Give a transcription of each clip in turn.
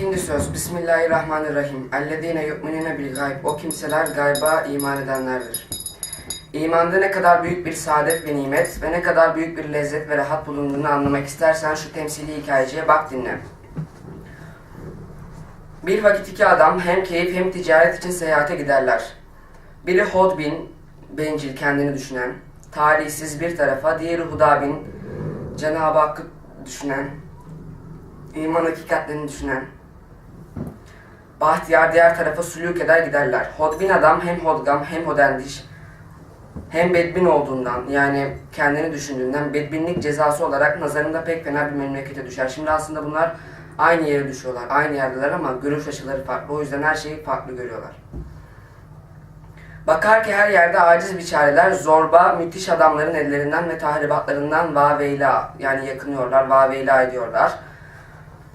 İkinci söz. Bismillahirrahmanirrahim. Ellezine yu'minune bil gayb. O kimseler gayba iman edenlerdir. İmanda ne kadar büyük bir saadet ve nimet ve ne kadar büyük bir lezzet ve rahat bulunduğunu anlamak istersen şu temsili hikayeciye bak dinle. Bir vakit iki adam hem keyif hem ticaret için seyahate giderler. Biri hodbin, bencil kendini düşünen, talihsiz bir tarafa, diğeri hudabin, Cenab-ı Hakk'ı düşünen, iman hakikatlerini düşünen. Bahtiyar diğer tarafa sülük eder giderler. Hodbin adam hem hodgam hem hodendiş hem bedbin olduğundan yani kendini düşündüğünden bedbinlik cezası olarak nazarında pek fena bir memlekete düşer. Şimdi aslında bunlar aynı yere düşüyorlar. Aynı yerdeler ama görüş açıları farklı. O yüzden her şeyi farklı görüyorlar. Bakar ki her yerde aciz biçareler zorba, müthiş adamların ellerinden ve tahribatlarından vaveyla yani yakınıyorlar, vaveyla ediyorlar.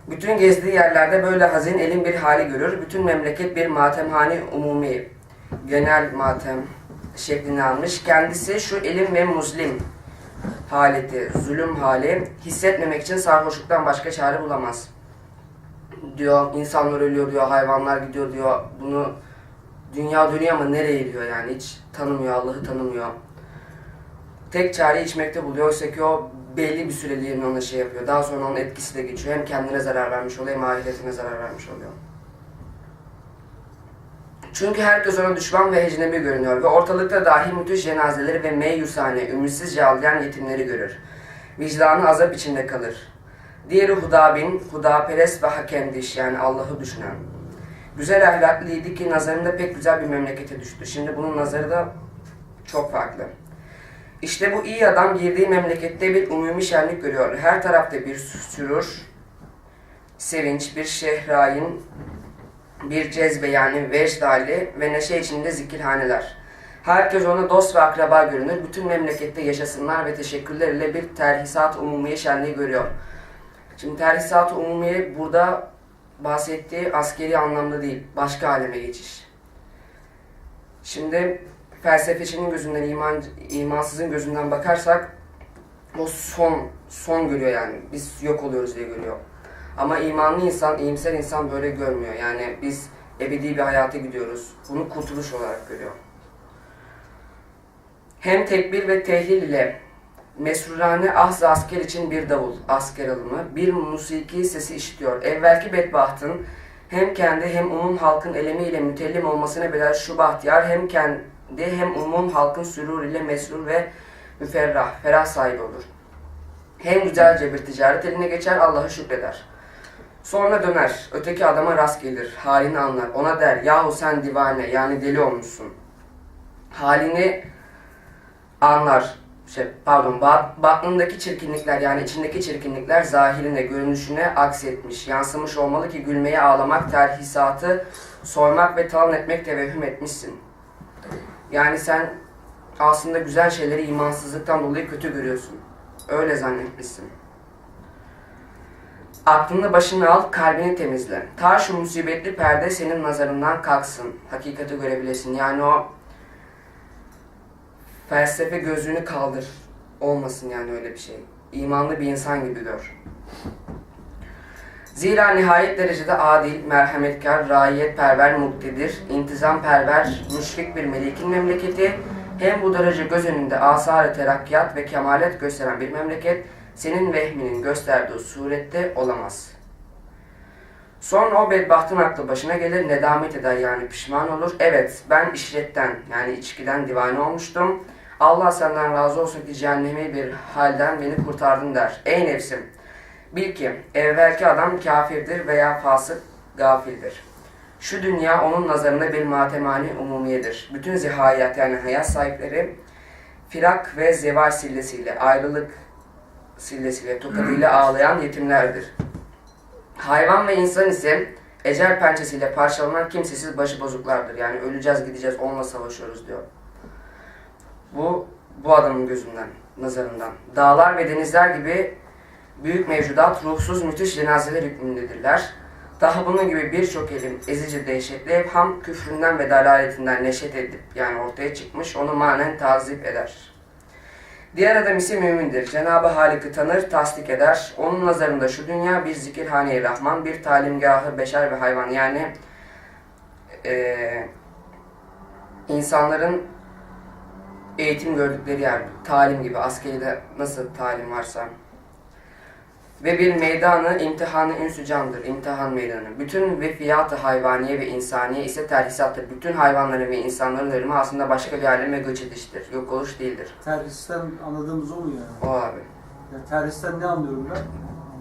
Bütün gezdiği yerlerde böyle hazin elin bir hali görür. Bütün memleket bir matemhane umumi, genel matem şeklini almış. Kendisi şu elim ve muzlim haleti, zulüm hali hissetmemek için sarhoşluktan başka çare bulamaz. Diyor, insanlar ölüyor diyor, hayvanlar gidiyor diyor. Bunu dünya dönüyor ama nereye diyor yani hiç tanımıyor, Allah'ı tanımıyor. Tek çare içmekte buluyor. Oysa ki o belli bir süreliğine ona şey yapıyor. Daha sonra onun etkisi de geçiyor. Hem kendine zarar vermiş oluyor hem ahiretine zarar vermiş oluyor. Çünkü herkes ona düşman ve ecnebi görünüyor ve ortalıkta dahi müthiş cenazeleri ve meyusane, ümitsizce ağlayan yetimleri görür. Vicdanı azap içinde kalır. Diğeri hudabin, hudaperest ve hakendiş yani Allah'ı düşünen. Güzel ahlaklıydı ki nazarında pek güzel bir memlekete düştü. Şimdi bunun nazarı da çok farklı. İşte bu iyi adam girdiği memlekette bir umumi şenlik görüyor. Her tarafta bir sürur, sevinç, bir şehrayin, bir cezbe yani vecdali ve neşe içinde zikirhaneler. Herkes ona dost ve akraba görünür. Bütün memlekette yaşasınlar ve teşekkürler ile bir terhisat umumiye şenliği görüyor. Şimdi terhisat umumiye burada bahsettiği askeri anlamda değil, başka aleme geçiş. Şimdi felsefecinin gözünden, iman, imansızın gözünden bakarsak o son, son görüyor yani. Biz yok oluyoruz diye görüyor. Ama imanlı insan, iyimser insan böyle görmüyor. Yani biz ebedi bir hayata gidiyoruz. Bunu kurtuluş olarak görüyor. Hem tekbir ve tehlil ile mesrurane ahz asker için bir davul, asker alımı, bir musiki sesi işitiyor. Evvelki bedbahtın hem kendi hem umum halkın elemiyle mütellim olmasına bedel şu bahtiyar hem kendi hem umum halkın sürur ile mesrur ve müferrah, ferah sahibi olur. Hem güzelce bir ticaret eline geçer, Allah'a şükreder. Sonra döner, öteki adama rast gelir, halini anlar. Ona der, yahu sen divane, yani deli olmuşsun. Halini anlar. Şey, pardon, bat, batnındaki çirkinlikler yani içindeki çirkinlikler zahirine, görünüşüne aksetmiş, yansımış olmalı ki gülmeye ağlamak, terhisatı sormak ve talan etmek tevehhüm etmişsin. Yani sen aslında güzel şeyleri imansızlıktan dolayı kötü görüyorsun. Öyle zannetmişsin. Aklını başına al, kalbini temizle. Ta şu musibetli perde senin nazarından kalksın. Hakikati görebilesin. Yani o felsefe gözlüğünü kaldır. Olmasın yani öyle bir şey. İmanlı bir insan gibi gör. Zira nihayet derecede adil, merhametkar, raiyetperver, muktedir, intizamperver, müşfik bir melikin memleketi, hem bu derece göz önünde asar-ı terakkiyat ve kemalet gösteren bir memleket, senin vehminin gösterdiği surette olamaz. Sonra o bedbahtın aklı başına gelir, nedamet eder yani pişman olur. Evet, ben işretten yani içkiden divane olmuştum. Allah senden razı olsun ki cehennemi bir halden beni kurtardın der. Ey nefsim! Bil ki evvelki adam kafirdir veya fasık gafildir. Şu dünya onun nazarında bir matemani umumiyedir. Bütün zihayat yani hayat sahipleri firak ve zeval sillesiyle, ayrılık sillesiyle, tokadıyla ağlayan yetimlerdir. Hayvan ve insan ise ecel pençesiyle parçalanan kimsesiz başıbozuklardır. Yani öleceğiz gideceğiz onunla savaşıyoruz diyor. Bu bu adamın gözünden, nazarından. Dağlar ve denizler gibi büyük mevcudat ruhsuz müthiş cenazeler hükmündedirler. Daha bunun gibi birçok elim ezici dehşetli evham küfründen ve dalaletinden neşet edip yani ortaya çıkmış onu manen tazip eder. Diğer adam ise mümindir. Cenab-ı Halik'i tanır, tasdik eder. Onun nazarında şu dünya bir zikirhane-i Rahman, bir talimgahı beşer ve hayvan. Yani eee, insanların eğitim gördükleri yer, talim gibi, askeride nasıl talim varsa. Ve bir meydanı imtihanı ünsücandır, imtihan meydanı. Bütün vefiyat-ı hayvaniye ve insaniye ise terhisattır. Bütün hayvanların ve insanların ölümü aslında başka bir aleme göç ediştir, yok oluş değildir. Terhisten anladığımız o mu yani? O abi. Ya terhisten ne anlıyorum ben?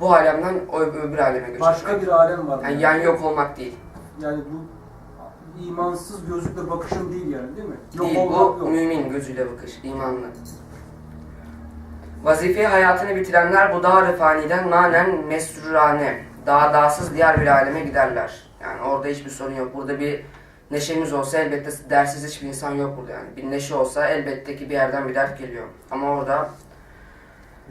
Bu alemden o öbür aleme göç Başka etmek. bir alem var. Yani yan yok olmak değil. Yani bu imansız gözlükle bakışın değil yani değil mi? Yok değil, olmak bu yok. mümin gözüyle bakış, imanlı. Vazife hayatını bitirenler bu dar faniden manen mesrurane, dağdağsız diğer bir aleme giderler. Yani orada hiçbir sorun yok. Burada bir neşemiz olsa elbette dersiz hiçbir insan yok burada yani. Bir neşe olsa elbette ki bir yerden bir dert geliyor. Ama orada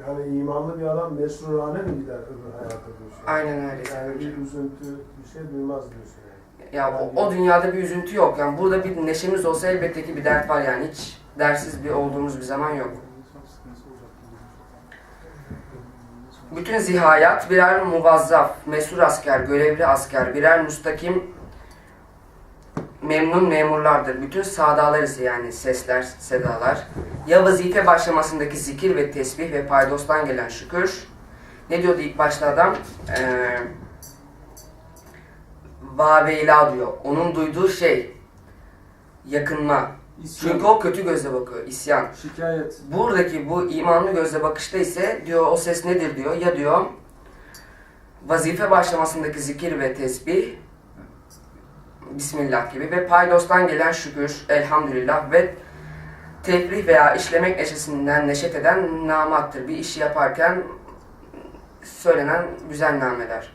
Yani imanlı bir adam mesrurane mi gider öbür hayata diyorsun? aynen öyle. Yani bir üzüntü, bir şey duymaz diyorsun yani. Ya o, o dünyada bir üzüntü yok. Yani burada bir neşemiz olsa elbette ki bir dert var yani. Hiç dersiz bir olduğumuz bir zaman yok. Bütün zihayat birer muvazzaf, mesur asker, görevli asker, birer müstakim memnun memurlardır. Bütün sadalar ise yani sesler, sedalar. Ya vazife başlamasındaki zikir ve tesbih ve paydostan gelen şükür. Ne diyordu ilk başta adam? Ee, Vaveyla diyor. Onun duyduğu şey yakınma. İsyan, Çünkü o kötü gözle bakıyor, isyan. şikayet. Buradaki bu imanlı gözle bakışta ise diyor o ses nedir diyor. Ya diyor vazife başlamasındaki zikir ve tesbih Bismillah gibi ve paydostan gelen şükür, elhamdülillah ve tefrih veya işlemek neşesinden neşet eden namattır. Bir işi yaparken söylenen güzel nameler.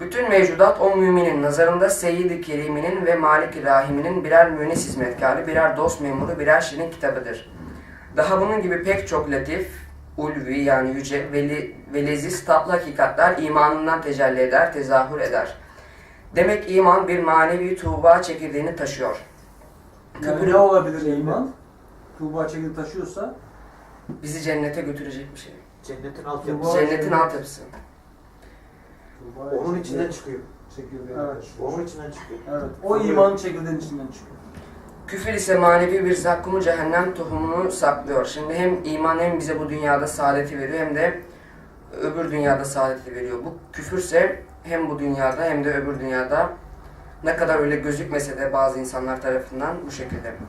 Bütün mevcudat o müminin nazarında Seyyid-i Kerim'inin ve Malik-i Rahim'inin birer münis hizmetkarı, birer dost memuru, birer şirin kitabıdır. Daha bunun gibi pek çok latif, ulvi yani yüce ve, li- ve leziz tatlı hakikatler imanından tecelli eder, tezahür eder. Demek iman bir manevi tuğba çekirdeğini taşıyor. Yani ne olabilir iman? Tuğba çekil taşıyorsa bizi cennete götürecek bir şey. Cennetin altyapısı. Cennetin altyapısı. Onun içinde içinden çıkıyor. Çekirdeği Evet. Onun içinden çıkıyor. evet o imanın çekirdeğinin içinden çıkıyor. Küfür ise manevi bir zakkumu cehennem tohumunu saklıyor. Şimdi hem iman hem bize bu dünyada saadeti veriyor hem de öbür dünyada saadeti veriyor. Bu küfürse hem bu dünyada hem de öbür dünyada ne kadar öyle gözükmese de bazı insanlar tarafından bu şekilde.